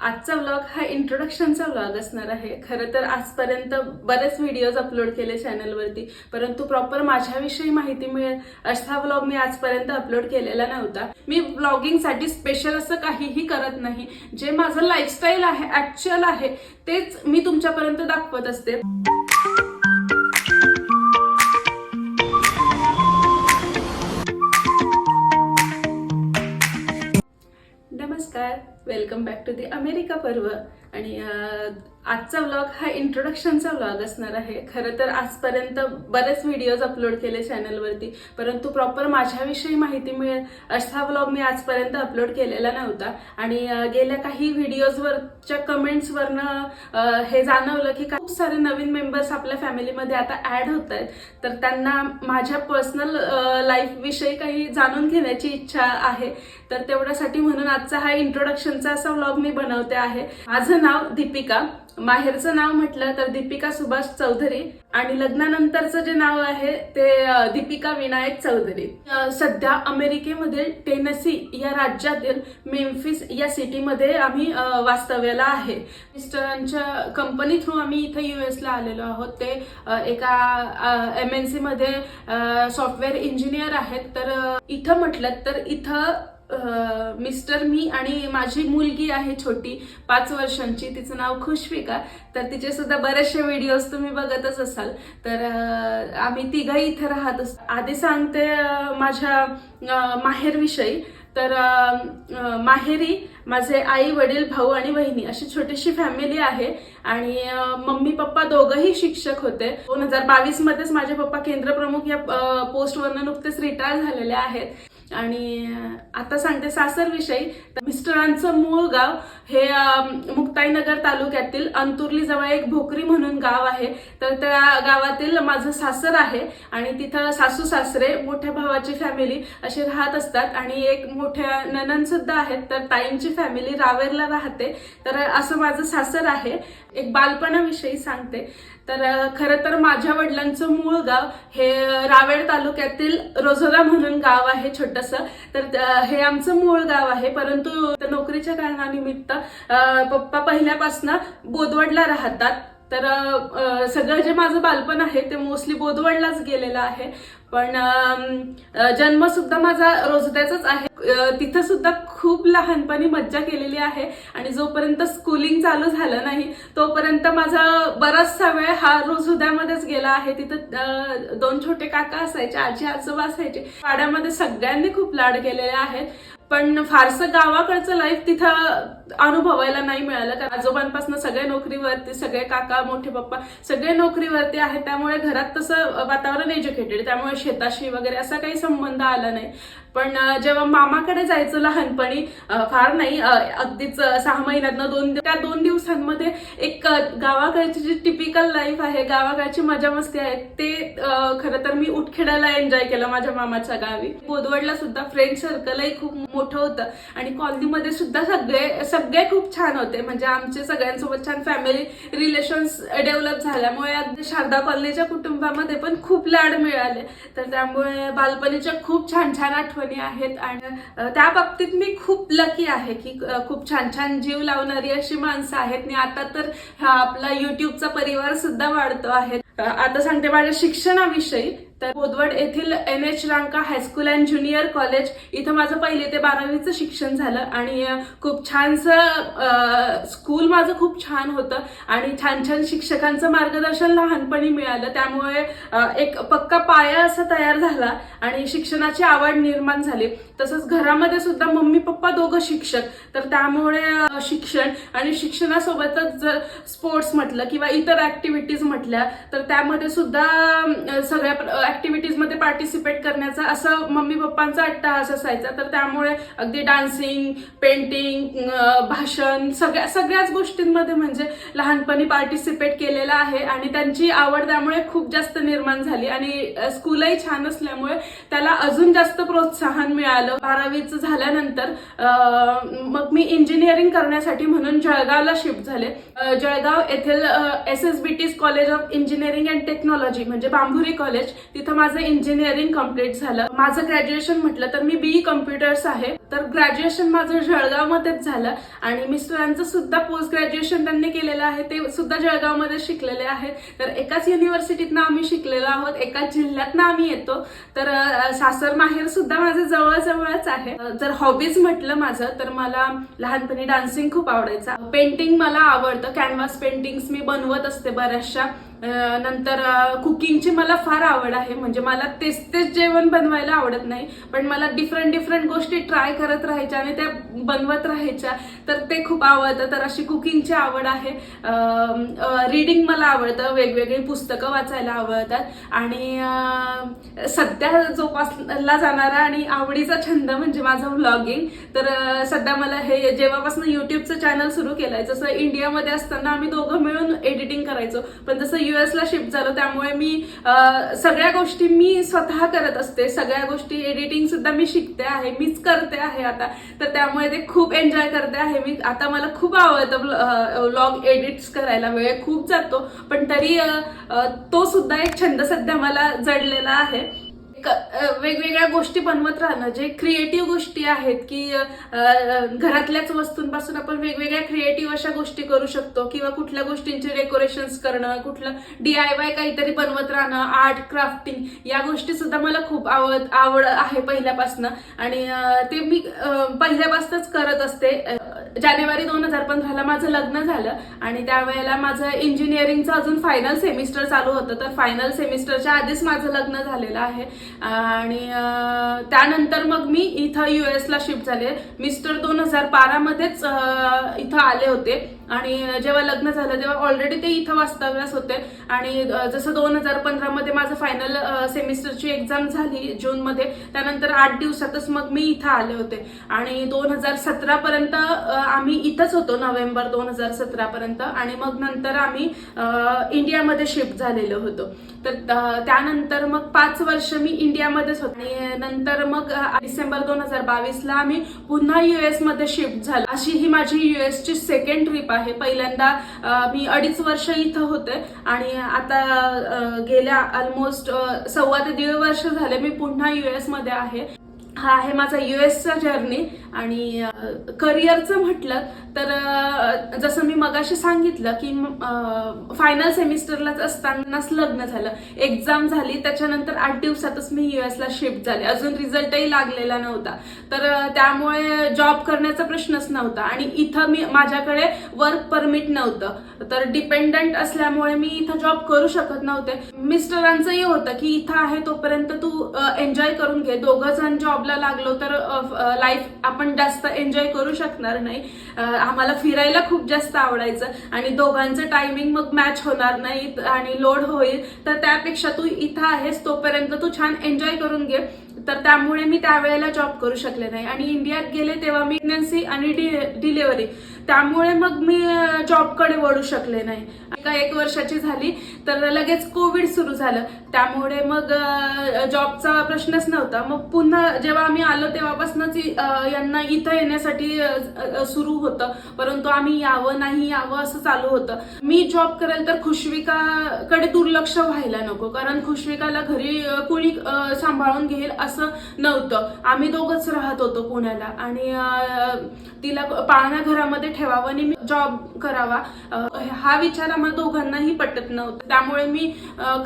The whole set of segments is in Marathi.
आजचा व्लॉग हा इंट्रोडक्शनचा व्लॉग असणार आहे. खरं तर आजपर्यंत बरेच व्हिडिओज अपलोड केले चॅनलवरती परंतु प्रॉपर माझ्याविषयी माहिती मिळेल असा व्लॉग मी आजपर्यंत अपलोड केलेला नव्हता. मी ब्लॉगिंगसाठी स्पेशल असं काहीही करत नाही. जे माझं लाईफस्टाईल आहे ऍक्च्युअल आहे तेच मी तुमच्यापर्यंत दाखवत असते. Welcome back to the America पर्व. आणि आजचा व्लॉग हा इंट्रोडक्शनचा व्लॉग असणार आहे. खरं तर आजपर्यंत बरेच व्हिडिओज अपलोड केले चॅनलवरती परंतु प्रॉपर माझ्याविषयी माहिती मिळेल असा व्लॉग मी आजपर्यंत अपलोड केलेला नव्हता. आणि गेल्या काही व्हिडिओजवरच्या कमेंट्सवरनं हे जाणवलं की खूप सारे नवीन मेंबर्स आपल्या फॅमिलीमध्ये आता ऍड होत आहेत तर त्यांना माझ्या पर्सनल लाईफ विषयी काही जाणून घेण्याची इच्छा आहे. तर तेवढ्यासाठी म्हणून आजचा हा इंट्रोडक्शनचा असा व्लॉग मी बनवते आहे. माझं नाव दीपिका. माहेरचं नाव म्हटलं तर दीपिका सुभाष चौधरी आणि लग्नानंतरचं जे नाव आहे ते दीपिका विनायक चौधरी. सध्या अमेरिकेमध्ये टेनसी या राज्यातील मेम्फिस या सिटीमध्ये आम्ही वास्तव्याला आहे. मिस्टरांच्या कंपनी थ्रू आम्ही इथं युएसला आलेलो आहोत. ते एका एम एन सी मध्ये सॉफ्टवेअर इंजिनियर आहेत. तर इथं म्हटलं तर इथं मिस्टर मी आणि माझी मुलगी आहे छोटी पाच वर्षांची तिचं नाव खुशविका. तर तिचे सुद्धा बरेचसे व्हिडिओज तुम्ही बघतच असाल. तर आम्ही तिघही इथं राहत असतो आधी सांगते माझ्या माहेरविषयी तर माहेरी माझे आई वडील भाऊ आणि बहिणी अशी छोटीशी फॅमिली आहे. आणि मम्मी पप्पा दोघंही शिक्षक होते. दोन हजार बावीस मध्येच माझे पप्पा केंद्रप्रमुख या पोस्टवरनं नुकतेच रिटायर झालेले आहेत. आणि आता सांगते सासर विषयी तर मिस्टरांचं मूळ गाव हे मुक्ताईनगर तालुक्यातील अंतुर्ली जवळ एक भोकरी म्हणून गाव आहे. तर त्या गावातील माझं सासर आहे आणि तिथं सासू सासरे मोठ्या भावाची फॅमिली अशी राहत असतात आणि एक मोठ्या ननन सुद्धा आहेत. तर ताईंची फॅमिली रावेरला राहते. तर असं माझं सासर आहे. एक बालपणाविषयी सांगते. तर खरं तर माझ्या वडिलांचं मूळ गाव हे अ, रावेर तालुक्यातील रोजोरा म्हणून गाव आहे छोटस. तर हे आमचं मूळ गाव आहे. परंतु त्या नोकरीच्या कारणानिमित्त पप्पा पहिल्यापासून बोदवडला राहतात. तर सगळं जे माझं बालपण आहे ते मोस्टली बोदवडलाच गेलेलं आहे. पण जन्मसुद्धा जन्म सुद्धा माझा रोजद्याचाच आहे. तिथं सुद्धा खूप लहानपणी मज्जा केलेली आहे. आणि जोपर्यंत स्कूलिंग चालू झालं नाही तोपर्यंत माझा बराचसा वेळ हा रोज उद्यामध्येच गेला आहे. तिथं दोन छोटे काका असायचे आजी आजोबा असायचे. वाड्यामध्ये सगळ्यांनी खूप लाड केलेले आहेत. पण फारसं गावाकडचं लाईफ तिथं अनुभवायला नाही मिळालं. कारण आजोबांपासून सगळे नोकरीवरती सगळे काका मोठे पप्पा सगळे नोकरीवरती आहेत. त्यामुळे घरात तसं वातावरण एज्युकेटेड त्यामुळे शेताशी वगैरे असा काही संबंध आला नाही. पण जेव्हा मामाकडे जायचं लहानपणी फार नाही अगदीच सहा महिन्यातनं दोन त्या दोन दिवसांमध्ये एक गावाकडची जी टिपिकल लाईफ आहे गावाकडची मजा मस्ती आहे ते खरं तर मी उटखेड्याला एन्जॉय केलं माझ्या मामाच्या गावी. बोदवडला सुद्धा फ्रेंड सर्कलही खूप मोठं होतं आणि कॉलनीमध्ये सुद्धा सगळे सगळे खूप छान होते. म्हणजे आमचे सगळ्यांसोबत छान फॅमिली रिलेशन्स डेव्हलप झाल्यामुळे अगदी शारदा कॉलनीच्या कुटुंबामध्ये पण खूप लाड मिळाले. तर त्यामुळे बालपणीच्या खूप छान छान आठवण आहेत आणि त्या बाबतीत मी खूप लकी आहे की खूप छान छान जीव लावणारी अशी माणसं आहेत. आणि आता तर हा आपला युट्यूबचा परिवार सुद्धा वाढतो आहे. आता सांगते माझ्या शिक्षणाविषयी तर बोदवड येथील N H Ranka high school and junior college इथं माझं पहिले ते बारावीचं शिक्षण झालं आणि खूप छानसं स्कूल माझं खूप छान होतं आणि छान छान शिक्षकांचं मार्गदर्शन लहानपणी मिळालं. त्यामुळे एक पक्का पाया असा तयार झाला आणि शिक्षणाची आवड निर्माण झाली. तसंच घरामध्ये सुद्धा मम्मी पप्पा दोघं शिक्षक. तर त्यामुळे शिक्षण आणि शिक्षणासोबतच जर स्पोर्ट्स म्हटलं किंवा इतर ऍक्टिव्हिटीज म्हटल्या तर त्यामध्ये सुद्धा सगळ्या ऍक्टिव्हिटीजमध्ये पार्टिसिपेट करण्याचा असं मम्मी पप्पांचा अट्टहास असायचा. तर त्यामुळे अगदी डान्सिंग पेंटिंग भाषण सगळ्या सगळ्याच गोष्टींमध्ये म्हणजे लहानपणी पार्टिसिपेट केलेलं आहे. आणि त्यांची आवड त्यामुळे खूप जास्त निर्माण झाली. आणि स्कूलही छान असल्यामुळे त्याला अजून जास्त प्रोत्साहन मिळालं. बारावीचं झाल्यानंतर मग मी इंजिनिअरिंग करण्यासाठी म्हणून जळगावला शिफ्ट झाले. जळगाव येथील S S B T college of engineering and technology म्हणजे बांभुरी कॉलेज तिथं माझं इंजिनिअरिंग कंप्लीट झालं. माझं ग्रॅज्युएशन म्हटलं तर मी बीई कम्प्युटर्स आहे. तर ग्रॅज्युएशन माझं जळगावमध्येच झालं. आणि मिस्टरांचं सुद्धा पोस्ट ग्रॅज्युएशन त्यांनी केलेलं आहे. ते सुद्धा जळगावमध्ये शिकलेले आहे. तर एकाच युनिव्हर्सिटीतनं आम्ही शिकलेलो आहोत. एकाच जिल्ह्यातनं आम्ही येतो. तर सासर माहेर सुद्धा माझं जवळजवळच आहे. जर हॉबीज म्हटलं माझं तर मला लहानपणी डान्सिंग खूप आवडायचा. पेंटिंग मला आवडतं. कॅनव्हास पेंटिंग्स मी बनवत असते बऱ्याचशा. नंतर कुकिंगची मला फार आवड आहे. म्हणजे मला तेच तेच जेवण बनवायला आवडत नाही. पण मला डिफरंट डिफरंट गोष्टी ट्राय करत राहायच्या आणि त्या बनवत राहायच्या. तर ते खूप आवडतं. तर अशी कुकिंगची आवड आहे. रीडिंग मला आवडतं. वेगवेगळी पुस्तकं वाचायला आवडतात. आणि सध्या जोपासला जाणारा आणि आवडीचा छंद म्हणजे माझा व्लॉगिंग तर सध्या मला हे जेव्हापासून युट्यूबचं चॅनल सुरू केलंय जसं इंडियामध्ये असताना आम्ही दोघं मिळून एडिटिंग करायचो. पण जसं ला शिफ्ट झालो त्यामुळे मी सगळ्या गोष्टी मी स्वतः करत असते. सगळ्या गोष्टी एडिटिंग सुद्धा मी शिकते आहे मीच करते आहे आता. तर त्यामुळे ते खूप एन्जॉय करते आहे. मी आता मला खूप आवडतं व्लॉग एडिट्स करायला. वेळ खूप जातो. पण तरी तो सुद्धा एक छंद सध्या मला जडलेला आहे. वेगवेगळ्या गोष्टी बनवत राहणं जे क्रिएटिव्ह गोष्टी आहेत की घरातल्याच वस्तूंपासून आपण वेगवेगळ्या क्रिएटिव्ह अशा गोष्टी करू शकतो किंवा कुठल्या गोष्टींचे डेकोरेशन्स करणं कुठलं डी आय वाय काहीतरी बनवत राहणं आर्ट क्राफ्टिंग या गोष्टी सुद्धा मला खूप आवड आवड आहे पहिल्यापासून. आणि ते मी पहिल्यापासूनच करत असते. जानेवारी दोन हजार पंधराला माझं लग्न झालं आणि त्यावेळेला माझं इंजिनिअरिंगचं अजून फायनल सेमिस्टर चालू होतं. तर फायनल सेमिस्टरच्या आधीच माझं लग्न झालेलं आहे. आणि त्यानंतर मग मी इथं यू एसला शिफ्ट झाले. मिस्टर दोन हजार बारामध्येच इथं आले होते. आणि जेव्हा लग्न झालं तेव्हा ऑलरेडी ते इथं वास्तव्यास होते. आणि जसं दोन हजार पंधरामध्ये माझं फायनल सेमिस्टरची एक्झाम झाली जूनमध्ये त्यानंतर आठ दिवसातच मग मी इथं आले होते. आणि दोन हजार सतरापर्यंत आम्ही इथंच होतो नोव्हेंबर दोन हजार सतरापर्यंत. आणि मग नंतर आम्ही इंडियामध्ये शिफ्ट झालेलो होतो. तर त्यानंतर मग पाच वर्ष मी इंडियामध्येच होते. आणि नंतर मग डिसेंबर दोन हजार बावीसला आम्ही पुन्हा युएसमध्ये शिफ्ट झालो. अशी ही माझी युएसची सेकंड ट्रिप आहे. पहिल्यांदा मी अडीच वर्ष इथं होते आणि आता गेल्या ऑलमोस्ट सव्वा ते दीड वर्ष झाले मी पुन्हा युएसमध्ये आहे. हा आहे माझा युएसचा जर्नी आणि करिअरचं म्हटलं तर जसं मी मगाशी सांगितलं की फायनल सेमिस्टरलाच असतानाच लग्न झालं. एक्झाम झाली त्याच्यानंतर आठ दिवसातच मी युएसला शिफ्ट झाले. अजून रिझल्टही लागलेला नव्हता. तर त्यामुळे जॉब करण्याचा प्रश्नच नव्हता आणि इथं मी माझ्याकडे वर्क परमिट नव्हतं. तर डिपेंडंट असल्यामुळे मी इथं जॉब करू शकत नव्हते. मिस्टरांचंही होतं की इथं आहे तोपर्यंत तू एन्जॉय करून घे. दोघं जण जॉबला लागलो तर लाईफ आपण जास्त एन्जॉय करू शकणार नाही. आम्हाला फिरायला खूप जास्त आवडायचं आणि दोघांचं टायमिंग मग मॅच होणार नाही आणि लोड होईल. तर त्यापेक्षा तू इथं आहेस तोपर्यंत तू छान एन्जॉय करून घे. तर त्यामुळे मी त्यावेळेला जॉब करू शकले नाही. आणि इंडियात गेले तेव्हा मी प्रेग्नन्सी आणि डिलिव्हरी त्यामुळे मग मी जॉबकडे वळू शकले नाही. एका एक वर्षाची झाली तर लगेच कोविड सुरू झालं. त्यामुळे मग जॉबचा प्रश्नच नव्हता. मग पुन्हा जेव्हा आम्ही आलो तेव्हापासूनच यांना इथं येण्यासाठी सुरू होतं. परंतु आम्ही यावं नाही यावं असं चालू होतं. मी जॉब करेल तर खुशविकाकडे दुर्लक्ष व्हायला नको. कारण खुशविकाला घरी कुणी सांभाळून घेईल असं नव्हतं. आम्ही दोघंच राहत होतो पुण्याला. आणि तिला पाळण्या घरामध्ये ठेवावं आणि मी जॉब करावा. हा विचार आम्हाला दोघांनाही पटत नव्हता. त्यामुळे मी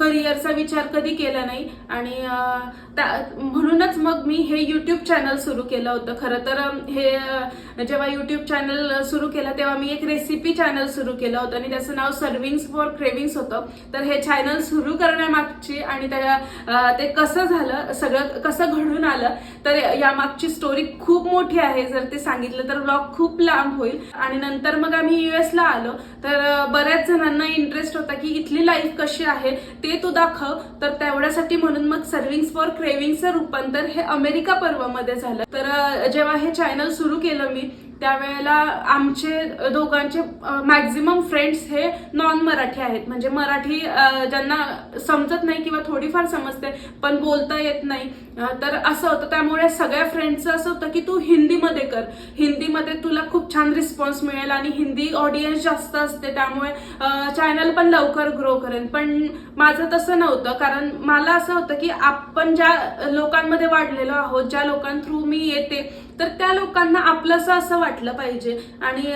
करिअरचा विचार कधी केला नाही. आणि त्या- म्हणूनच मग मी हे युट्यूब चॅनल सुरू केलं होतं. खरं तर हे जेव्हा युट्यूब चॅनल सुरू केलं तेव्हा मी एक रेसिपी चॅनल सुरू केलं होतं. आणि त्याचं नाव सर्विंग्स फॉर क्रेविंग्स होतं. तर हे चॅनल सुरू करण्यामागची आणि त्या ते कसं झालं सगळं कसं घडून आलं तर यामागची स्टोरी खूप मोठी आहे. जर ते सांगितलं तर ब्लॉग खूप लांब होईल. आणि नंतर मग आम्ही युएसला आलो. तर बऱ्याच जणांना इंटरेस्ट होता की इथली लाईफ कशी आहे ते तू दाखव. तर तेवढ्यासाठी म्हणून मग सर्विंग्स फॉर क्रेविंगचं रूपांतर हे अमेरिका पर्वमध्ये झालं. तर जेव्हा हे चॅनल सुरू केलं मी त्यावेळेला आमचे दोघांचे मॅक्झिमम फ्रेंड्स हे नॉन मराठी आहेत. म्हणजे मराठी ज्यांना समजत नाही किंवा थोडीफार समजते पण बोलता येत नाही. तर असं होतं. त्यामुळे सगळ्या फ्रेंड्सचं असं होतं की तू हिंदीमध्ये कर. हिंदीमध्ये तुला खूप छान रिस्पॉन्स मिळेल आणि हिंदी ऑडियन्स जास्त असते. त्यामुळे चॅनल पण लवकर ग्रो करेल. पण माझं तसं नव्हतं. कारण मला असं होतं की आपण ज्या लोकांमध्ये वाढलेलो आहोत ज्या लोकां थ्रू मी येते तर त्या लोकांना आपलंसं असं वाटलं पाहिजे. आणि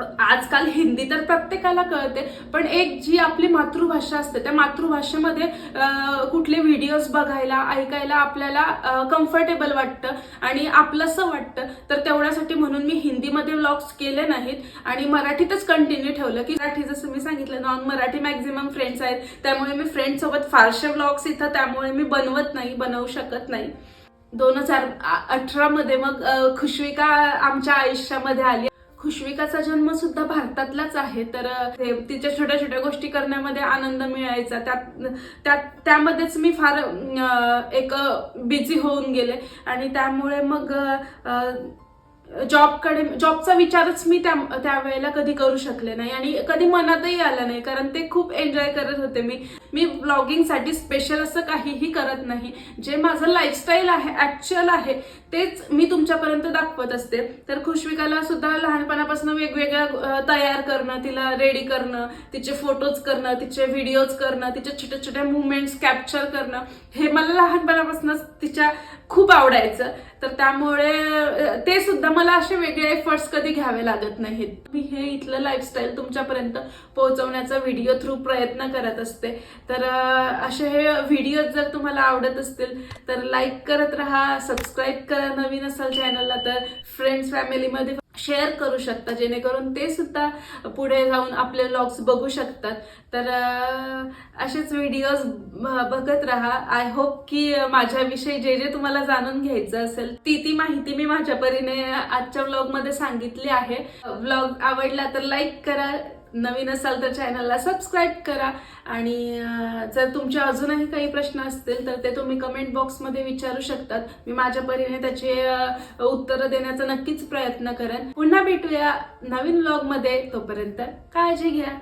आजकाल हिंदी तर प्रत्येकाला कळते पण एक जी आपली मातृभाषा असते त्या मातृभाषेमध्ये कुठले व्हिडिओज बघायला ऐकायला आपल्याला कम्फर्टेबल वाटतं आणि आपलंसं वाटतं. तर तेवढ्यासाठी म्हणून मी हिंदीमध्ये व्लॉग्स केले नाहीत आणि मराठीतच कंटिन्यू ठेवलं की मराठी जसं मी सांगितलं नॉन मराठी मॅक्झिमम फ्रेंड्स आहेत. त्यामुळे मी फ्रेंड सोबत फारसे व्लॉग्स इथं त्यामुळे मी बनवत नाही बनवू शकत नाही. दोन हजार अठरा मध्ये मग खुशविका आमच्या आयुष्यामध्ये आली. खुशविकाचा जन्म सुद्धा भारतातलाच आहे तर तिच्या छोट्या छोट्या गोष्टी करण्यामध्ये आनंद मिळायचा. त्यात त्यात त्यामध्येच मी फार एक बिझी होऊन गेले. आणि त्यामुळे मग जॉबकडे जॉबचा विचारच मी त्या त्यावेळेला कधी करू शकले नाही आणि कधी मनातही आलं नाही कारण ते खूप एन्जॉय करत होते मी. मी ब्लॉगिंगसाठी स्पेशल असं काहीही करत नाही. जे माझं लाईफस्टाईल आहे ऍक्च्युअल आहे तेच मी तुमच्यापर्यंत दाखवत असते. तर खुशविकाला सुद्धा लहानपणापासून वेगवेगळ्या तयार करणं तिला रेडी करणं तिचे फोटोज करणं तिचे व्हिडिओज करणं तिच्या छोट्या छोट्या मुवमेंट्स कॅप्चर करणं हे मला लहानपणापासूनच तिच्या खूप आवडायचं. तर त्यामुळे ते सुद्धा मला असे वेगळे एफर्ट्स कधी घ्यावे लागत नाहीत. मी हे इथलं लाईफस्टाईल तुमच्यापर्यंत पोहोचवण्याचा व्हिडिओ थ्रू प्रयत्न करत असते. तर असे हे व्हिडिओ जर तुम्हाला आवडत असतील तर लाईक करत राहा सबस्क्राईब करा नवीन असाल चॅनलला तर फ्रेंड्स फॅमिलीमध्ये शेअर करू शकता. जेणेकरून ते सुद्धा पुढे जाऊन आपले व्लॉग्स बघू शकतात. तर असेच व्हिडिओज बघत राहा. आय होप की माझ्याविषयी जे जे तुम्हाला जाणून घ्यायचं असेल ती ती माहिती मी माझ्या परीने आजच्या व्लॉगमध्ये सांगितली आहे. व्लॉग आवडला तर लाईक करा नवीन असाल तर चॅनलला सबस्क्राईब करा. आणि जर तुमचे अजूनही काही प्रश्न असतील तर ते तुम्ही कमेंट बॉक्समध्ये विचारू शकतात. मी माझ्या परीने त्याचे उत्तरं देण्याचा नक्कीच प्रयत्न करेन. पुन्हा भेटूया नवीन व्लॉगमध्ये तोपर्यंत काळजी घ्या.